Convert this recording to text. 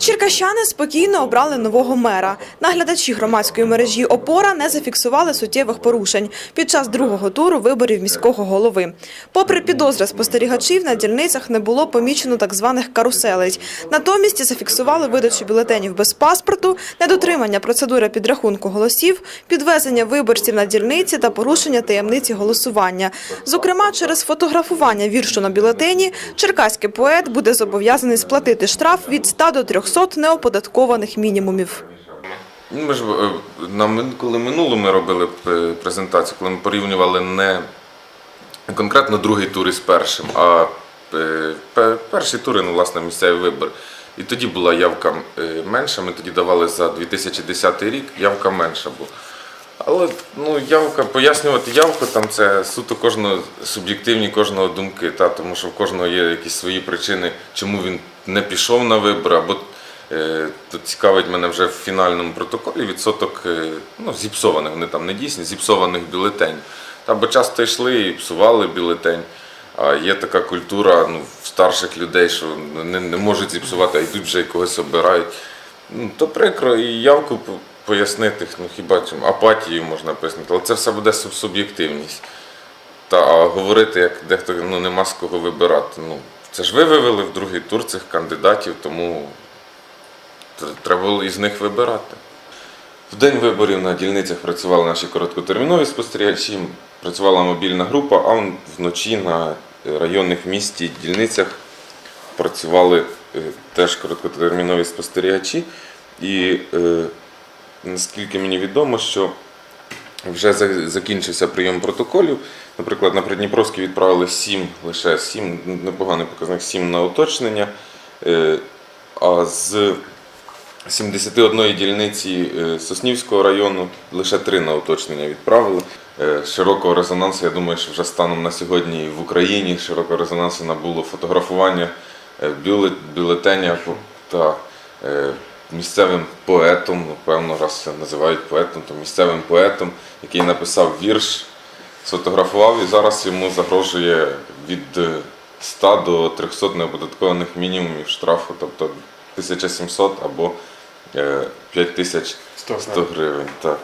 Черкащани спокійно обрали нового мера. Наглядачі громадської мережі «Опора» не зафіксували суттєвих порушень під час другого туру виборів міського голови. Попри підозри спостерігачів, на дільницях не було помічено так званих каруселей. Натомість зафіксували видачу бюлетенів без паспорту, недотримання процедури підрахунку голосів, підвезення виборців на дільниці та порушення таємниці голосування. Зокрема, через фотографування віршу на бюлетені черкаський поет буде зобов'язаний сплатити штраф від 100 до 300 неоподаткованих мінімумів. Ми ж е, на коли минулу ми робили е, презентацію, коли ми порівнювали не конкретно другий тур із першим, а е, пе- перший тур, ну, власне, місцевий вибор. І тоді була явка менша. Ми тоді давали за 2010 рік, явка менша була. Але ну, явка, пояснювати явку там це суто кожного суб'єктивні кожного думки, та, тому що в кожного є якісь свої причини, чому він не пішов на вибори, або тут цікавить мене вже в фінальному протоколі відсоток е, ну, зіпсованих, вони там не дійсні, зіпсованих бюлетенів. Та, бо часто йшли і псували бюлетень. А є така культура ну, в старших людей, що не, не можуть зіпсувати, а йдуть вже і когось обирають. Ну, то прикро і явку пояснити, ну хіба чим апатію можна пояснити, але це все буде суб'єктивність. Та а говорити, як дехто ну, нема з кого вибирати. Ну, це ж ви вивели в другий тур цих кандидатів, тому треба було із них вибирати. В день виборів на дільницях працювали наші короткотермінові спостерігачі, працювала мобільна група, а вночі на районних місті дільницях працювали е, теж короткотермінові спостерігачі. І е, наскільки мені відомо, що вже закінчився прийом протоколів. Наприклад, на Придніпровський відправили 7, лише 7, непоганий показник, 7 на уточнення. Е, А з 71 дільниці е, Соснівського району. Лише 3 на уточнення відправили. Е, Широкого резонансу, я думаю, що вже станом на сьогодні в Україні широкого резонансу набуло фотографування е, бюлетеня та місцевим поетом, напевно, раз це називають поетом, то місцевим поетом, який написав вірш, сфотографував і зараз йому загрожує від е, 100 до 300 неоподаткованих мінімумів штрафу, тобто 1700 або е, 5100 гривень. Так.